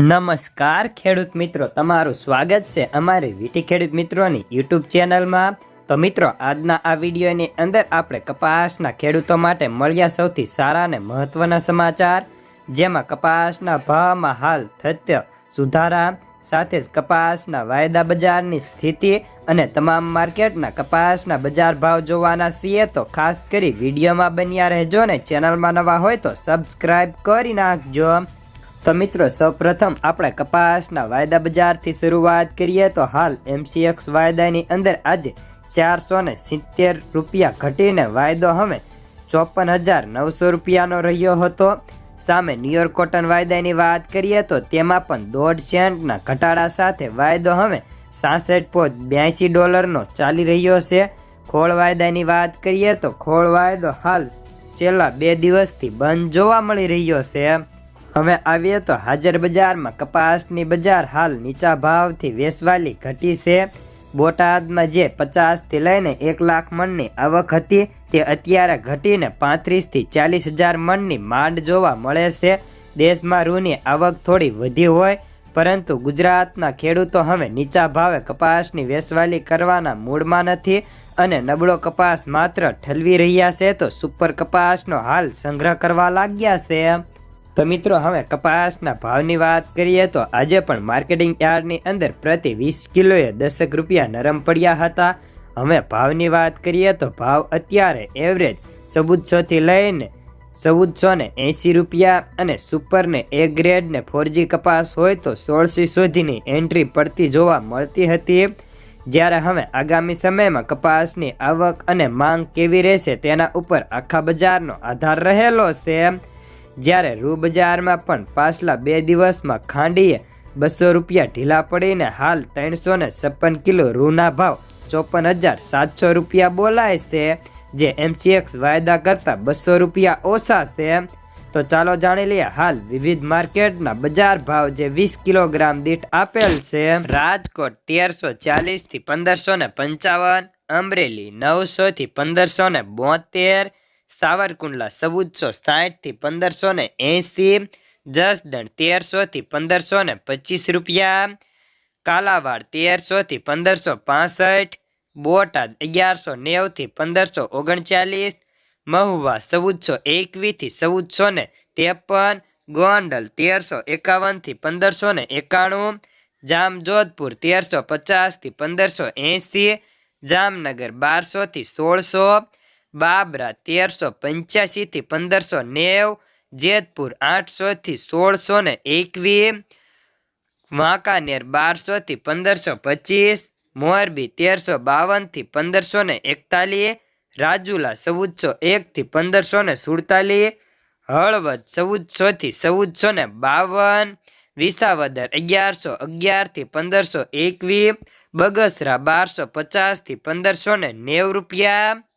નમસ્કાર ખેડૂત મિત્રો, તમારું સ્વાગત છે અમારી વીટી ખેડૂત મિત્રોની યુટ્યુબ ચેનલમાં. તો મિત્રો, આજના આ વિડીયોની અંદર આપણે કપાસના ખેડૂતો માટે મળ્યા સૌથી સારા અને મહત્વના સમાચાર. જેમાં કપાસના ભાવમાં હાલ થત્ય સુધારા, સાથે જ કપાસના વાયદા બજારની સ્થિતિ અને તમામ માર્કેટના કપાસના બજાર ભાવ જોવાના છીએ. તો ખાસ કરી વિડીયોમાં બન્યા રહેજો ને ચેનલમાં નવા હોય તો સબસ્ક્રાઈબ કરી નાખજો. તો મિત્રો, સૌપ્રથમ આપણે કપાસના વાયદા બજારથી શરૂઆત કરીએ તો હાલ એમસીએક્સ વાયદાની અંદર આજે ચારસો ને સિત્તેર રૂપિયા ઘટીને વાયદો હવે ચોપન હજાર નવસો રૂપિયાનો રહ્યો હતો. સામે ન્યુયોર્ક કોટન વાયદાની વાત કરીએ તો તેમાં પણ દોઢ સેન્ટના ઘટાડા સાથે વાયદો હવે સાસઠ પોઈન્ટ બ્યાસી ડોલરનો ચાલી રહ્યો છે. ખોળ વાયદાની વાત કરીએ તો ખોળ વાયદો હાલ છેલ્લા બે દિવસથી બંધ જોવા મળી રહ્યો છે. હવે આવીએ તો હાજર બજારમાં કપાસની બજાર હાલ નીચા ભાવથી વેચવાલી ઘટી છે. બોટાદમાં જે પચાસથી લઈને એક લાખ મણની આવક હતી, તે અત્યારે ઘટીને પાંત્રીસથી ચાલીસ હજાર મણની માંડ જોવા મળે છે. દેશમાં રૂની આવક થોડી વધી હોય, પરંતુ ગુજરાતના ખેડૂતો હવે નીચા ભાવે કપાસની વેચવાલી કરવાના મૂડમાં નથી અને નબળો કપાસ માત્ર ઠલવી રહ્યા છે તો સુપર કપાસનો હાલ સંગ્રહ કરવા લાગ્યા છે. તો મિત્રો, હવે કપાસના ભાવની વાત કરીએ તો આજે પણ માર્કેટિંગ યાર્ડની અંદર પ્રતિ વીસ કિલોએ દસક રૂપિયા નરમ પડ્યા હતા. હવે ભાવની વાત કરીએ તો ભાવ અત્યારે એવરેજ ચૌદસોથી લઈને ચૌદસો ને એંસી રૂપિયા અને સુપરને એ ગ્રેડ ને ફોરજી કપાસ હોય તો સોળસી સુધીની એન્ટ્રી પડતી જોવા મળતી હતી. જ્યારે હવે આગામી સમયમાં કપાસની આવક અને માંગ કેવી રહેશે તેના ઉપર આખા બજારનો આધાર રહેલો છે. જ્યારે રૂ બજારમાં પણ પાછલા બે દિવસમાં ખાંડીએ બસો રૂપિયા ઢીલા પડીને હાલ ત્રણસો ને છપ્પન કિલો રૂના ભાવ ચોપન હજાર સાતસો રૂપિયા બોલાય છે. જે એમસીએક્સ વાયદા કરતાં બસો રૂપિયા ઓછા છે. તો ચાલો જાણી લઈએ હાલ વિવિધ માર્કેટના બજાર ભાવ જે વીસ કિલોગ્રામ દીઠ આપેલ છે. રાજકોટ તેરસો ચાલીસથી પંદરસો ને પંચાવન, અમરેલી નવસોથી પંદરસો ને બોતેર સાવરકુંડલા ચૌદસો સાઠથી પંદરસો ને એંશી, જસદણ તેરસોથી પંદરસો ને પચીસ રૂપિયા, કાલાવાડ તેરસોથી પંદરસો પાસઠ, બોટાદ અગિયારસો નેવથી પંદરસો ઓગણચાલીસ, મહુવા ચૌદસો એકવીસથી ચૌદસો ને ત્રેપન, ગોંડલ તેરસો એકાવનથી પંદરસો ને એકાણું, જામજોધપુર તેરસો પચાસથી પંદરસો એંસી જામનગર બારસોથી સોળસો બાબરા તેરસો પંચ્યાસીથી પંદરસો નેવ, જેતપુર આઠસોથી સોળસો ને એકવીસ, વાંકાનેર બારસોથી પંદરસો પચીસ, મોરબી તેરસો બાવનથી પંદરસો ને એકતાલીસ, રાજુલા ચૌદસો એકથી પંદરસો ને સુડતાલીસ, હળવદ ચૌદસોથી ચૌદસો ને બાવન, વિસાવદર અગિયારસો અગિયારથી પંદરસો એકવીસ, બગસરા બારસો પચાસથી પંદરસો ને નેવ રૂપિયા